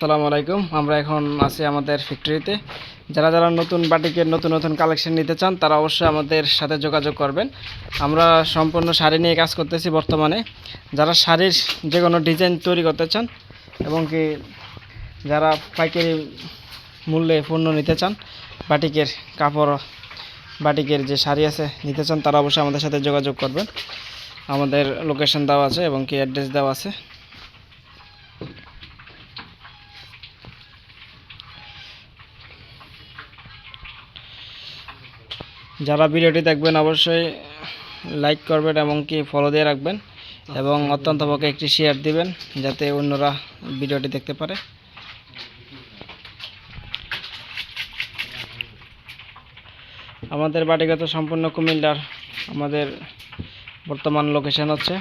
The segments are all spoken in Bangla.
আসসালামু আলাইকুম। আমরা এখন আছি আমাদের ফ্যাক্টরিতে। যারা যারা নতুন বাটিকের নতুন নতুন কালেকশন নিতে চান, তারা অবশ্যই আমাদের সাথে যোগাযোগ করবেন। আমরা সম্পূর্ণ শাড়ি নিয়ে কাজ করতেছি বর্তমানে। যারা শাড়ির যে কোনো ডিজাইন তৈরি করতে চান এবং কি যারা পাইকারি মূল্যে পণ্য নিতে চান, বাটিকের কাপড়, বাটিকের যে শাড়ি আছে নিতে চান, তারা অবশ্যই আমাদের সাথে যোগাযোগ করবেন। আমাদের লোকেশন দেওয়া আছে এবং কি অ্যাড্রেস দেওয়া আছে। যারা ভিডিওটি দেখবেন অবশ্যই লাইক করবেন এবং কি ফলো দিয়ে রাখবেন এবং অত্যন্ত পক্ষে একটি শেয়ার দিবেন যাতে অন্যরা ভিডিওটি দেখতে পারে। আমাদের বাড়িগত সম্পূর্ণ কুমিল্লার আমাদের বর্তমান লোকেশন হচ্ছে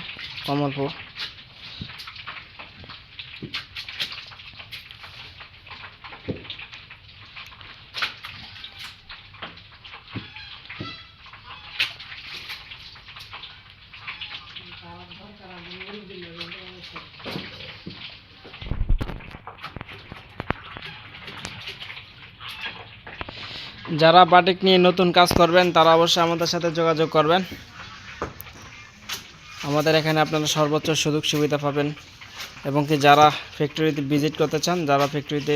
কমলপুর। যারা বাটিক নিয়ে নতুন কাজ করবেন, তারা অবশ্যই আমাদের সাথে যোগাযোগ করবেন। আমাদের এখানে আপনারা সর্বোচ্চ সুযোগ সুবিধা পাবেন। এবং কি যারা ফ্যাক্টরিতে ভিজিট করতে চান, যারা ফ্যাক্টরিতে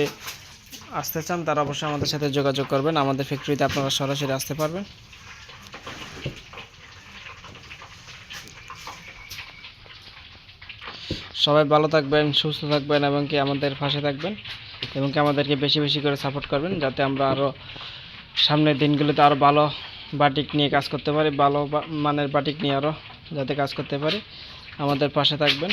আসতে চান, তারা অবশ্যই আমাদের সাথে যোগাযোগ করবেন। আমাদের ফ্যাক্টরিতে আপনারা সরাসরি আসতে পারবেন। সবাই ভালো থাকবেন, সুস্থ থাকবেন এবং কি আমাদের পাশে থাকবেন এবং কি আমাদেরকে বেশি বেশি করে সাপোর্ট করবেন, যাতে আমরা আরও সামনের দিনগুলোতে আরও ভালো বাটিক নিয়ে কাজ করতে পারি, ভালো মানের বাটিক নিয়ে আরও যাতে কাজ করতে পারি। আমাদের পাশে থাকবেন।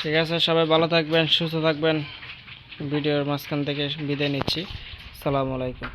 ঠিক আছে সবাই ভালো থাকবেন সুস্থ থাকবেন। ভিডিওর মাঝখান থেকে বিদায় নিচ্ছি। সালামু আলাইকুম।